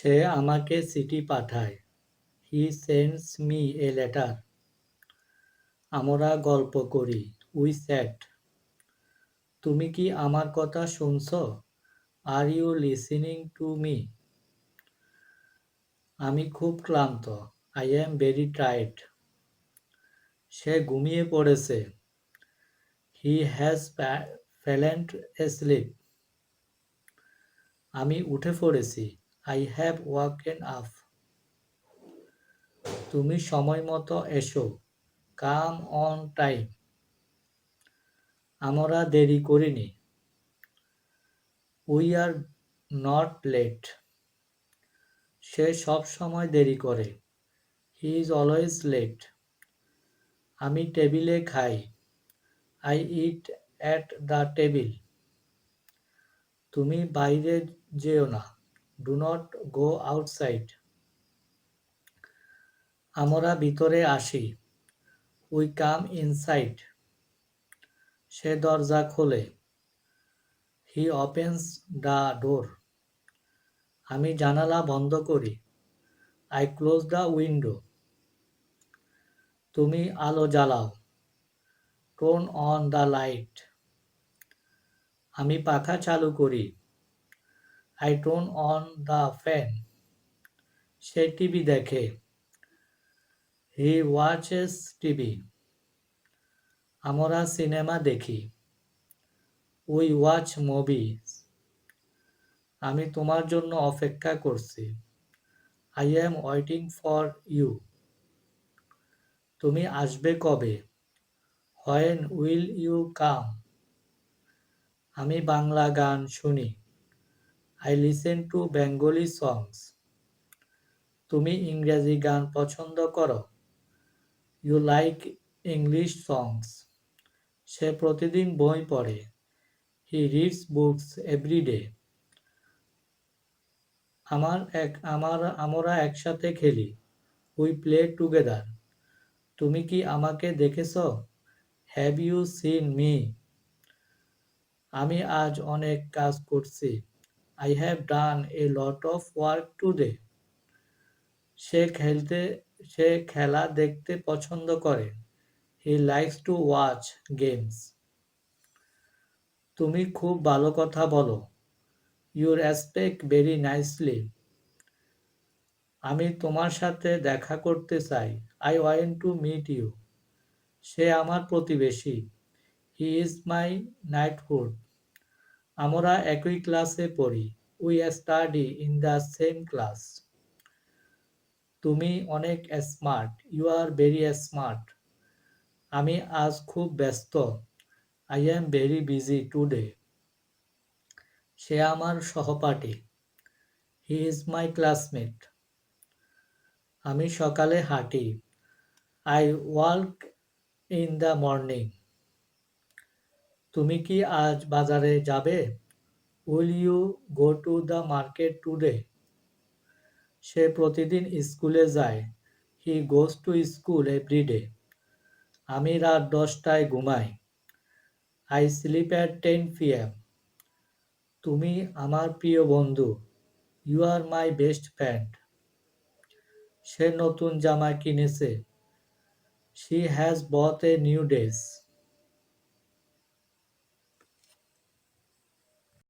সে আমাকে চিঠি পাঠায়। He sends me a letter আমরা গল্প করি। উই চ্যাট তুমি কি আমার কথা শুনছ? Are you listening to me আমি খুব ক্লান্ত। আই এম ভেরি টায়ার্ড সে ঘুমিয়ে পড়েছে। হি হ্যাজ ফ্যালেন্ট এ স্লিপ আমি উঠে পড়েছি। আই হ্যাভ ওয়াকেন আপ তুমি সময় মতো এসো। কাম অন টাইম আমরা দেরি করিনি। উই আর নট লেট সে সব সময় দেরি করে। হি ইজ অলওয়েজ লেট আমি টেবিলে খাই। I eat at the table তুমি বাইরে যেও না। ডু নট গো আউটসাইড আমরা ভিতরে আসি। উই কাম ইনসাইড সে দরজা খোলে। হি ওপেন্স দ্য ডোর আমি জানালা বন্ধ করি। আই ক্লোজ দ্য উইন্ডো তুমি আলো জ্বালাও। টোন অন দ্য লাইট আমি পাখা চালু করি। I turn on the fan say TV দেখে। He watches TV. আমরা সিনেমা দেখি। উই ওয়াচ মুভিজ আমি তোমার জন্য অপেক্ষা করছি। I am waiting for you তুমি আসবে কবে? হোয়েন উইল ইউ কাম আমি বাংলা গান শুনি। I listen to Bengali songs তুমি ইংরেজি গান পছন্দ করো? ইউ লাইক ইংলিশ সংস সে প্রতিদিন বই পড়ে। He reads books every day আমার এক, আমার, আমরা একসাথে খেলি। উই প্লে টুগেদার তুমি কি আমাকে দেখেছ? হ্যাভ ইউ সিন মি আমি আজ অনেক কাজ করছি। I have done a lot of work today সে খেলতে, সে খেলা দেখতে পছন্দ করে। He likes to watch games তুমি খুব ভালো কথা বলো। ইউর অ্যাসপেক্ট ভেরি নাইসলি আমি তোমার সাথে দেখা করতে চাই। I want to meet you সে আমার প্রতিবেশী। হি ইজ মাই নাইটহুড আমরা একই ক্লাসে পড়ি we study in the same class তুমি অনেক smart you are very smart আমি আজ খুব ব্যস্ত I am very busy today সে আমার সহপাঠী হি ইজ মাই ক্লাসমেট আমি সকালে হাঁটি I work in the morning তুমি কি আজ বাজারে যাবে? Will you go to the market today? সে প্রতিদিন স্কুলে যায়। He goes to school every day. আমি রাত দশটায় ঘুমাই। I sleep at ten P M তুমি আমার প্রিয় বন্ধু। You are my best friend. সে নতুন জামা কিনেছে। She has both a new dress.